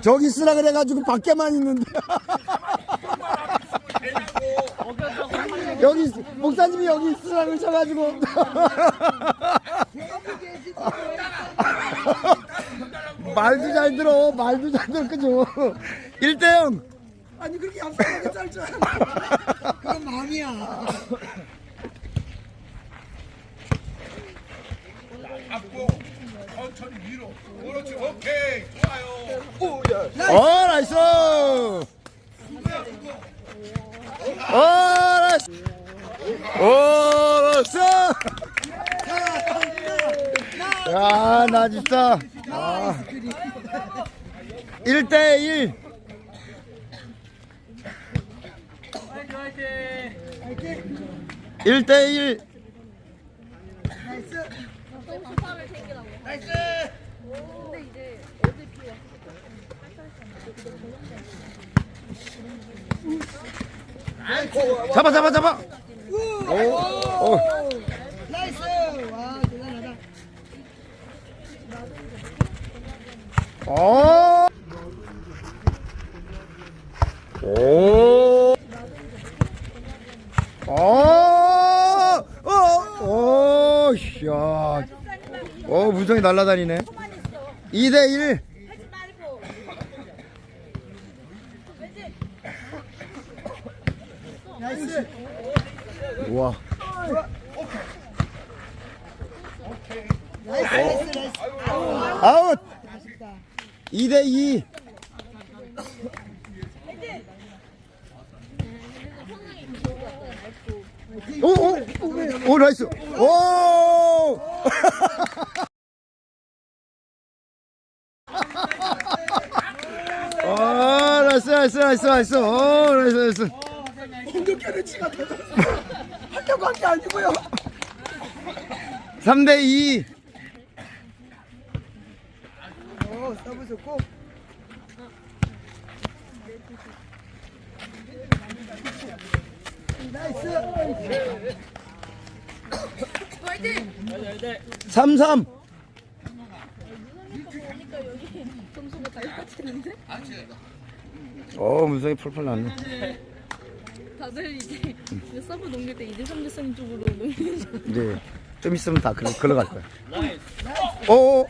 저 저기 있으라 그래가지고 밖에만 있는데. 여기 있- 목사님이 여기 있으라 그러셔가지고. 말도 잘 들어, 말도 잘 들어, 그죠? 1대0. 아니 그렇게 얍삽하게 짤줄. 그건 마음이야. 잡고 천천히 밀어. 그렇지. 오케이. 좋아요. 오, 야. 어, 나이스. 어, 나이스. 오, 나이스. 야, 나 진짜. 아. 1대1. 화이팅, 화이팅. 1대1. 잡아, 잡아, 잡아. 오, 오. 나이스. 와 대단하다. 어. 오. 어. 어. 오. 야. 어, 무정이 날아다니네. 2대 1. 하지 말고. 나이스. 우와. 아웃. 아쉽다. 2대 2. 오, 오, 오, 나이스. 오! 아, 나이스, 나이스, 나이스, 나이스. 오, 나이스, 나이스. 공격하는 치가 더 한 게 아니고요. 3대 2. 오 서브 좋고. 나이스. 3 3. 점수가 달라지는데? 어, 문성이 펄펄 났네. 다들 이제 서브 넘길 때 이제 삼대성 쪽으로 넘기죠. 이제 좀 있으면 다 글러, 글러갈 거야. 오!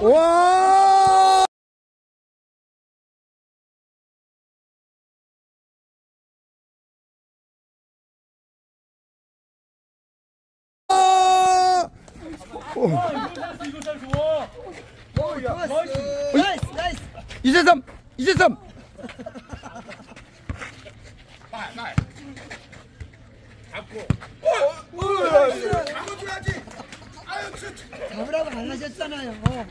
와! 아! 오, 좋았어. 나이스 나이스. 이재삼! 이재삼! 빨리 빨리. 잡고. 어. 어. 잡아줘야지. 아유 진짜. 잡으라고 안 하셨잖아요. 어.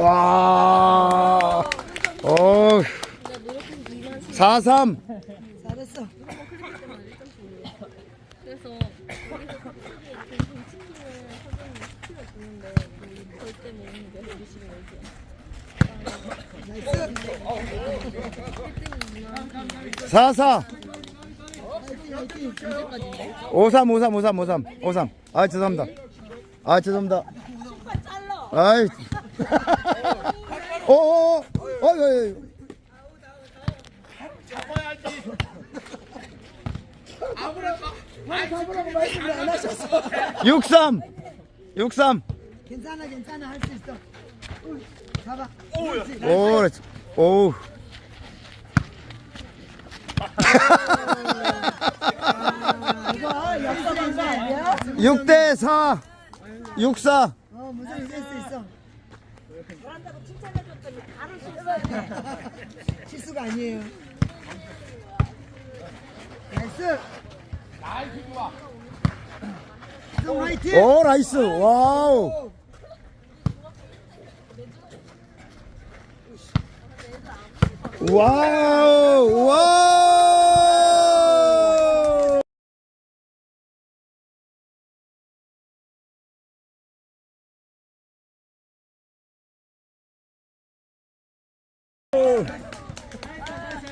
와! 어, 4 3. 잘했어. 그래서 거기서 갑자기 대신 치킨을 사장님이 시키려 주는데 절대 먹는 게 음식이 나이스. 4 4. 화이팅 화이팅. 5 3 5 3 5 3 5 3 5 3. 아, 죄송합니다. 아, 죄송합니다. 아이. 어, 어, 어, 어, 어, 잡으라고 말씀을 안 하셨어. 6 3. 6 3. 괜찮아 괜찮아 할 수 있어. 우, 잡아. 오, 그렇지. 오. 아, 이거 역습한 거 아니야? 6대 4. 6 4. 어 무슨 센스 있어. 실수가 아니에요. 나이스. 나이스 좋아. 형 화이팅. 오, 나이스. 와우. 와우. 와우.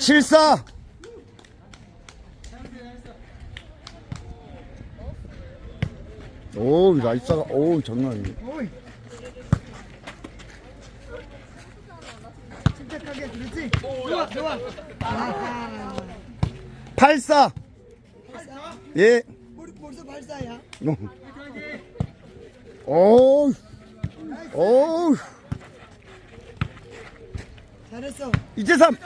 74 오, 라이사가, 오, 장난 아니네. 침착하게, 그렇지? 좋아, 좋아. 84. 예. 벌써 발사야. 오. 오. 잘했어. 이제 3.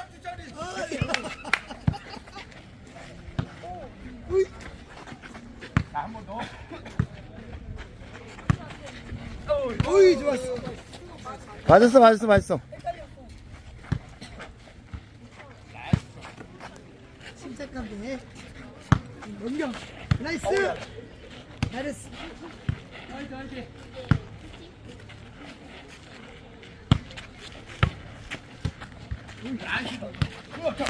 한번 더. 오이 좋았어. 맞았어, 맞았어, 맞았어. 침착하게. 넘겨. 나이스. 잘했어. 그렇죠.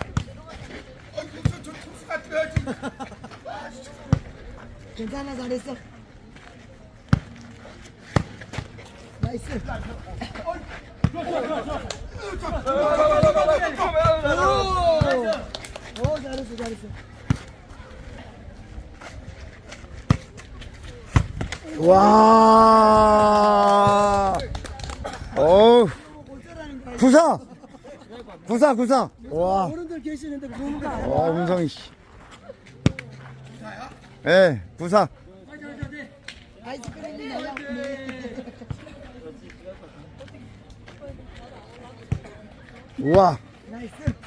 어, 저, 저 투수가 뛰어야지. 괜찮아 잘했어. 나이스. 오, 와. 거야. 구사. 구사, 구사. 와. 어른들 계시는데 뭔가. 와, 운성이 씨. 예, 구사. 아이스크림이 나왔네. 우와. 나이스.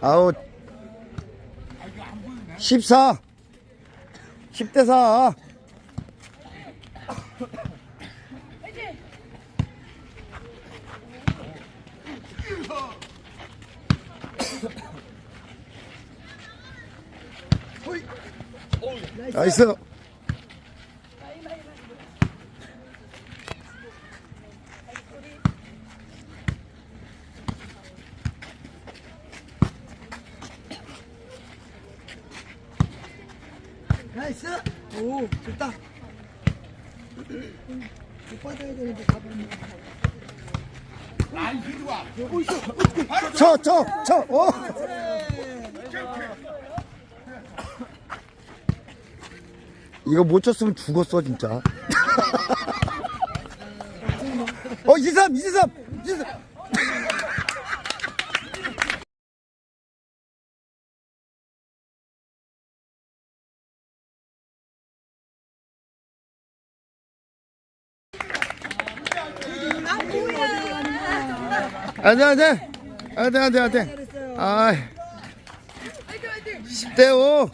아웃. 14. 10대 4. 나이스. 나이스. 오, 좋다. 못 받아야 되는데 가보네. 라인 좋아. 쳐, 쳐, 쳐. 오. 이거 못 쳤으면 죽었어, 진짜. 어, 23, 23, 23. 안 돼, 안 돼. 안 돼, 안 돼, 안 돼. 아 10대 5.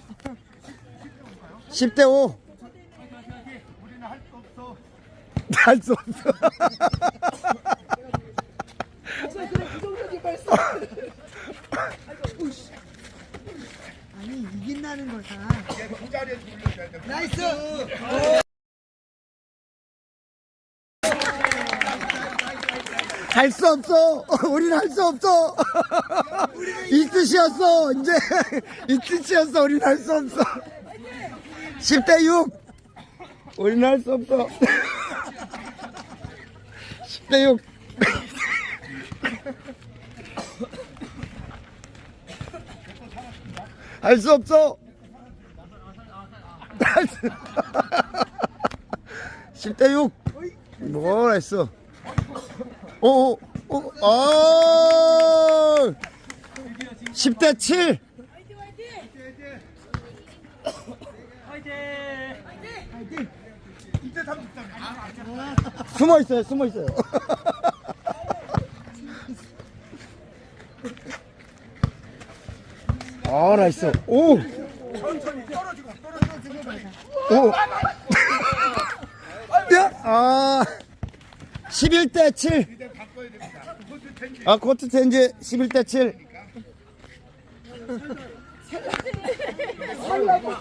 10대 5. 할수 없어. 아니, 이긴다는 거다. 나이스. 할 수 없어. 우리는 할 수 없어. 이 뜻이었어. 이제 이 뜻이었어. 우리는 할 수 없어. 10대 6. 우리는 할 수 없어. 10대 6. 할 수 없어. 할 수. 10대 6. 뭘 했어? 오, 오, 오, 아! 10대 7. 이제 33. 아, 숨어 있어요, 숨어 있어요. 아, 나이스. 오! 천천히 떨어지고 떨어지고. 오! 야! 아! 11대 7. 이제 바꿔야 됩니다. 코트 텐지. 아, 코트 텐즈 11대 7. 내가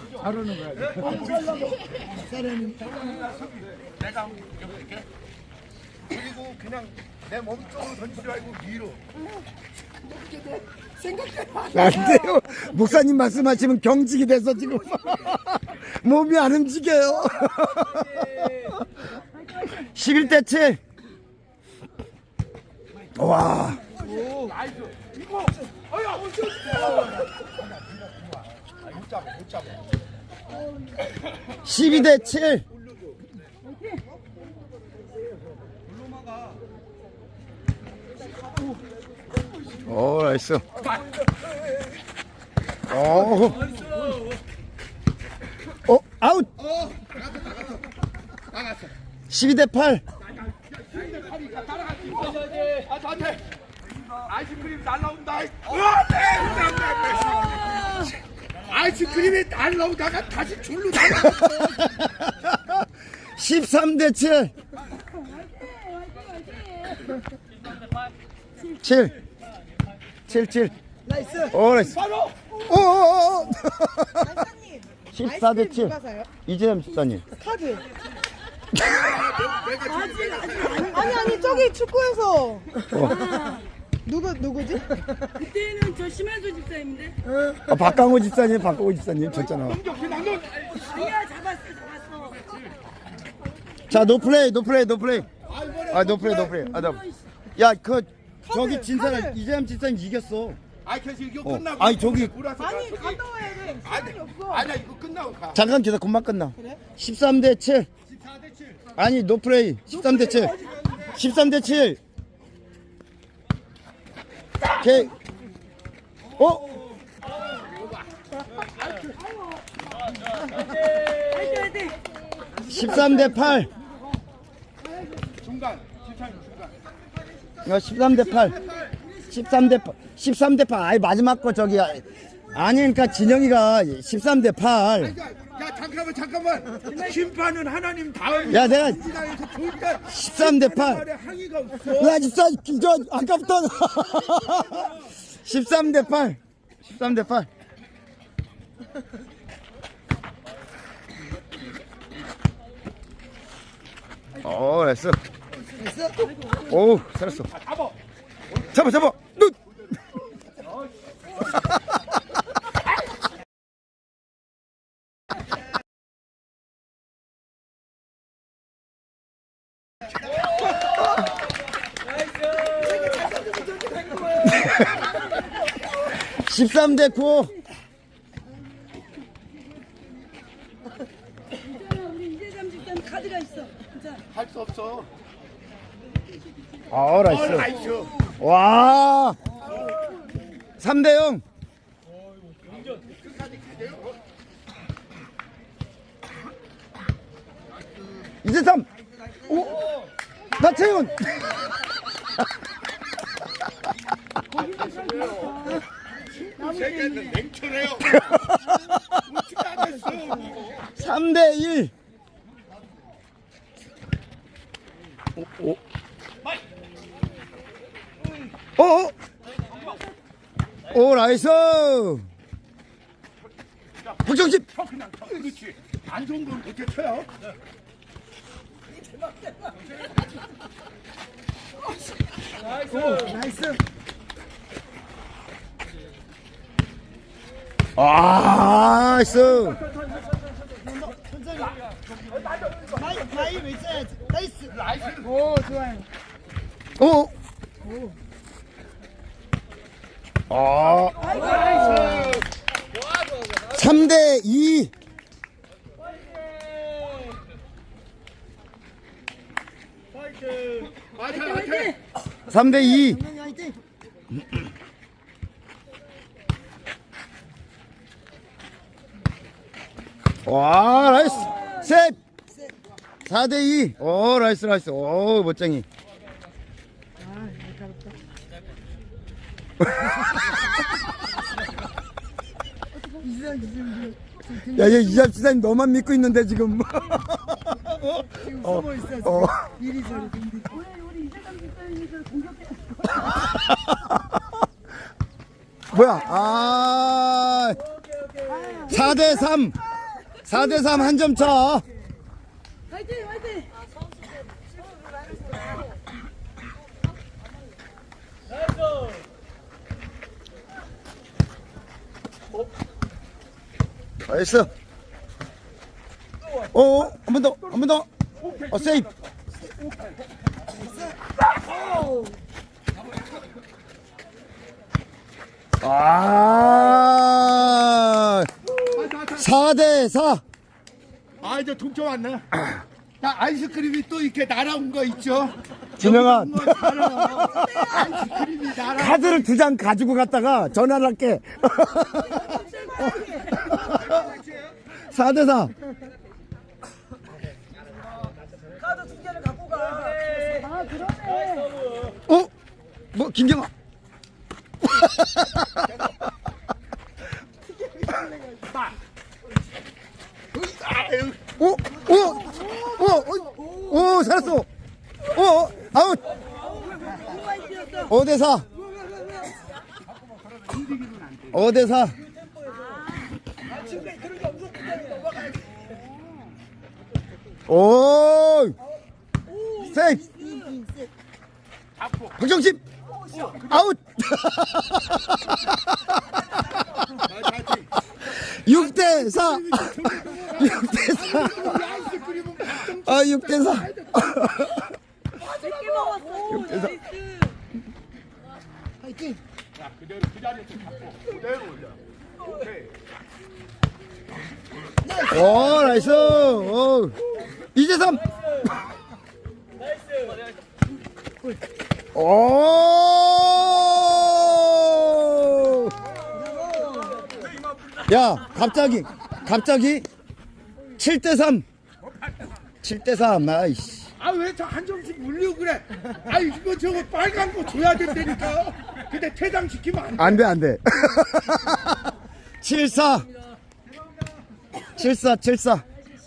한번 이겨볼게. 그리고 그냥 내 몸쪽으로 던지지 말고 위로. 안 돼요. 목사님 말씀하시면 경직이 돼서 지금 몸이 안 움직여요. 11대 7. 와. 나이스. 이거. 어야. 못 잡아 못 잡아. 12대 7. 오, 나이스. 오. 어, 아웃. 12대 8. 아 저한테 아이스크림 날라온다. 으아, 네. 아이스크림이 날라오다가 다시 줄로 날라왔어. 13대 7. 7. 7 7. 나이스. 오, 나이스. 바로 오, 오, 오. 박사님. 14대 7. 누가 사요? 이재현 집사님. 카드. 아니 아니 저기 축구에서 누구 누구지? 그때는 저 심한수 집사님인데 아, 박강호 집사님, 박강호 집사님 졌잖아. 아니야 잡았어 잡았어 자, 노 플레이, 노 플레이, 노 플레이. 아, 노 플레이, 노 플레이. 아, 나. 야, 그 저기 진 사람 카드. 이재현 집사님 이겼어. 아 그래서 이거 어. 끝나고 아니, 저기- 몰아서 아니 저기- 갔다 와야 돼. 아니 시간이 없어. 아니야 이거 끝나고 가. 잠깐 기다려, 금방 끝나. 그래? 13 대 7. 14대 7. 아니, 노 플레이. 13 대 7. 13 대 7. 오케이. 어? 화이팅 13대 8. 중간 지찬이 중간. 이거 13대 8. 13대 8. 13대 8. 아이 마지막 거 저기 아니 그러니까 진영이가 13대 8. 야, 야 잠깐만 잠깐만. 심판은 하나님 다음. 야, 내가 우리나라에서 절대 13대 8. 말에 항의가 없어. 야 진짜 저 아까부터 13대 8. 13대 8. 오, 됐어. 오, 살았어. 잡아. 잡아, 잡아. 눈. 십삼 대 구. 우리 이재삼 집사님 카드가 있어 진짜 할수 없어. 아, 어, 나이스. 나이스. 와. 3대 0. 이제 3. 오. 나채윤. 냉철해요. 어떻게 안 했어? 3대 1. 오. 오. 어? 오, 나이스. 박정집. 쳐 그냥 쳐. 그렇지. 안 좋은 건 그렇게 쳐요. 나이스. 아, 나이스. 나이스. 나이스. 오 좋아요. 오. 아. 3대 2. 화이팅 화이팅. 3대 2. 정명이 화이팅. 와, 나이스. 셋. 4대 2. 오, 나이스, 나이스. 오, 멋쟁이. 아 날카롭다. 이상 이상 지금 야, 얘 이잡지사님 너만 믿고 있는데 지금. 지금 어, 숨어 있어 지금. 어. 이리 저리 댕기. 우리 이재삼 집사님이 그 공격해 뭐야? 아. 4대 3. 4대 3 한 점 차. 화이팅 화이팅 나이스. 오, 한 번 더, 한 번 더. 어, 세이프. 아, 4대 4. 아 이제 동점 왔네. 나 아이스크림이 또 이렇게 날아온 거 있죠? 진영아, 아이스크림이 날아. 카드를 두 장 가지고 갔다가 전화를 할게. 4대 4. 카드 두 개를 갖고 가. 아 그러네. 어? 뭐 김경아. 아유, 오, 오, 오, 오, 오, 살았어. 오, 아웃. 5대 4. 5대 4. 오, 세이프. 박정심. 아웃. 6대 4. 6대 4. 아, 6대 4. 몇개 먹었어. 나이스. 화이팅. 자 그대로 그 자리에서 잡고 그대로 올려. 오케이. 오, 나이스. 오. 이제 3. 오. 야, 갑자기, 갑자기 7대 3. 7대 3. 아이씨. 아 왜 저 한 점씩 물려 그래? 아 이거 저거 빨간 거 줘야 된다니까. 근데 퇴장 시키면 안 돼. 안 돼, 안 돼. 7 4. 7 4, 7 4.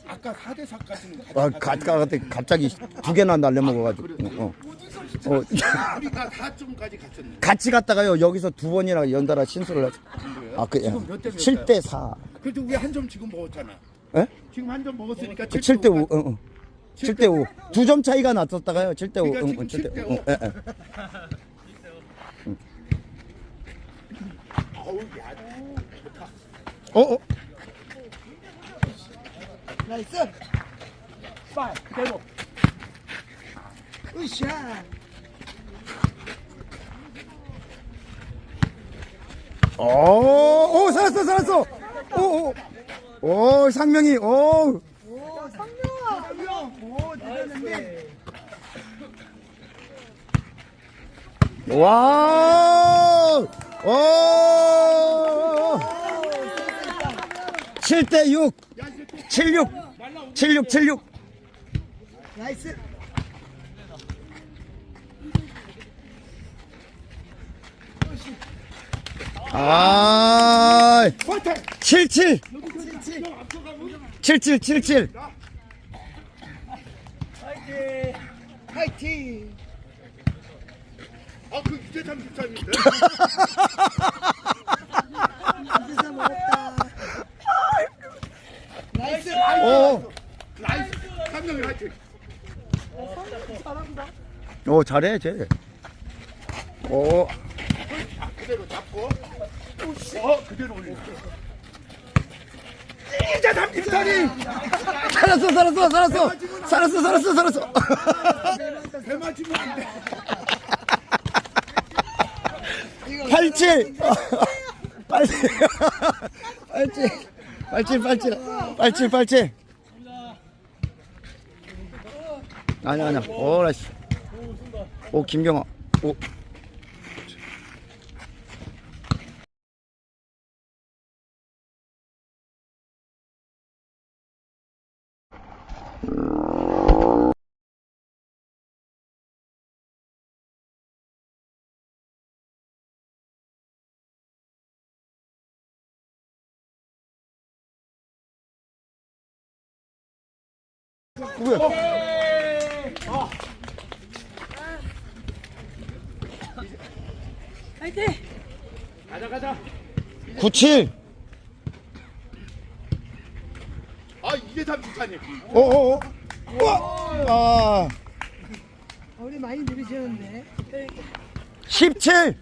아까 4대 4까지는 아, 가, 가, 갑자기 두 개나 날려먹어가지고. 어. 어. 우리가 4점까지 갔었네. 같이 갔다가요 여기서 두 번이나 연달아 신수를 하죠. 아, 그, 몇이야? 7대 4. 그래도 우리 한 점 지금 먹었잖아. 예? 지금 한 점 먹었으니까 그 7대 5. 어, 어. 7대 5. 두 점 차이가 났었다가요. 7대 5. 그러니까 응, 지금 7대 7대 5. 예, 예. 어우 야 좋다. 어, 어. 나이스. 빨 그대로. 으쌰. 오, 오, 살았어, 살았어. 오, 오. 오, 상명이, 오. 오, 성룡아. 성룡. 오, 대단한데. 와! 오! 7대 6. 76. 76, 76. 나이스. 아, 파이팅. 77. 77, 77. 화이팅. 아그 이제 33인데. 이제서 먹었다. 나이스. 오, 나이스. 삼명이 파이팅. 오, 잘해, 쟤. 오, 자 그대로 잡고. 어 그대로 올려. 33이. 살았어, 살았어, 살았어. 살았어, 살았어, 살았어. 87. 87. 87. 87, 87. 87, 87. 아니야, 아니야. 오, 나이스. 오, 김경아. 오. 화이팅. 가자 가자. 97. 아 이제 33이. 오, 오, 오. 우와. 아. 우리 많이 느리셨는데. 17.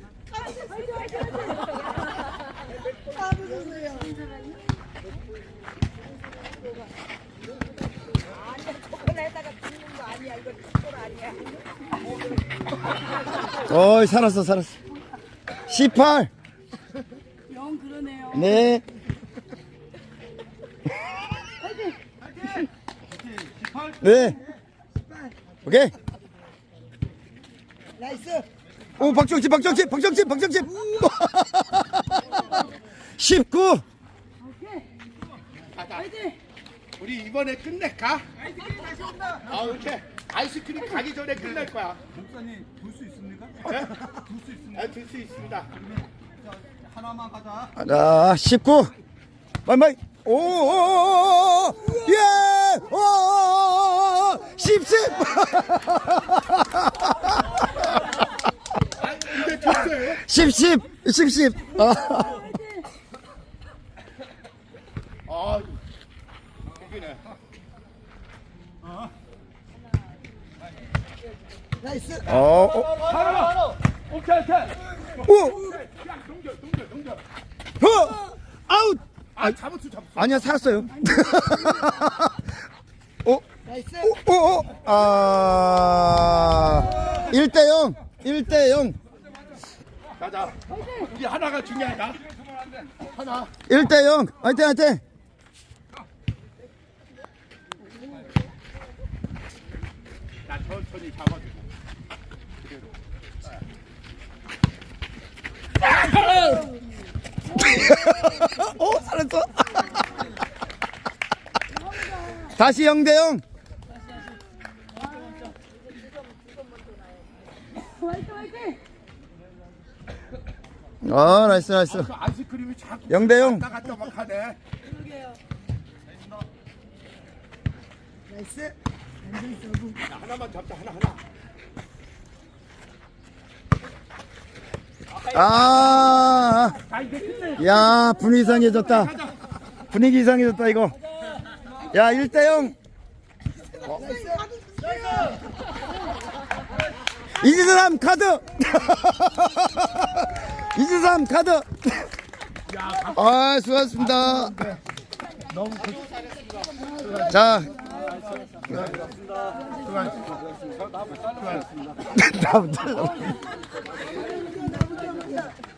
어이 살았어 살았어 18 영 그러네요 네 네. 오케이. 나이스. 오, 박정치, 박정치, 박정치, 박정치. 19. 오케이. 파이팅. 우리 이번에 끝낼까? 아, 오케이. 아이스크림 가기 전에 끝낼 거야. 목사님 볼수 있습니까? 네? 볼수 있습니까? 아, 들수 있습니다. 하나만 가자. 자, 19. 마이마이. 오, 오, 오, 오, 예, 오, 10, 10. 아, 이제 됐어요. 10, 10, 10, 10. 아, 아, 여기네. 나이스. 어, 어, 오케이, 오케이. 오, 야, 동결, 동결, 동결. 어, 아웃. 아, 잡았어, 잡았어. 아니야, 살았어요. 오, 나이스. 오, 오, 오. 아, 1대 0, 1대 0, 가자. 우리 하나가 중요하다. 하나. 1대 0. 화이팅, 화이팅. 나 천천히 잡아주 오, 살았어. 다시 0대 0. 아, 나이스, 나이스. 그 아이스크림이 자꾸 0대 0. 왔다 갔다 막 하네. 나이스. 야, 하나만 잡자, 하나, 하나. 아, 끝내. 야, 분위기 이상해졌다. 분위기 이상해졌다, 이거. 야, 1대 0. 이지삼 카드. 이지삼 카드. 아, 수고하셨습니다. 자. 수고하셨습니다. 네.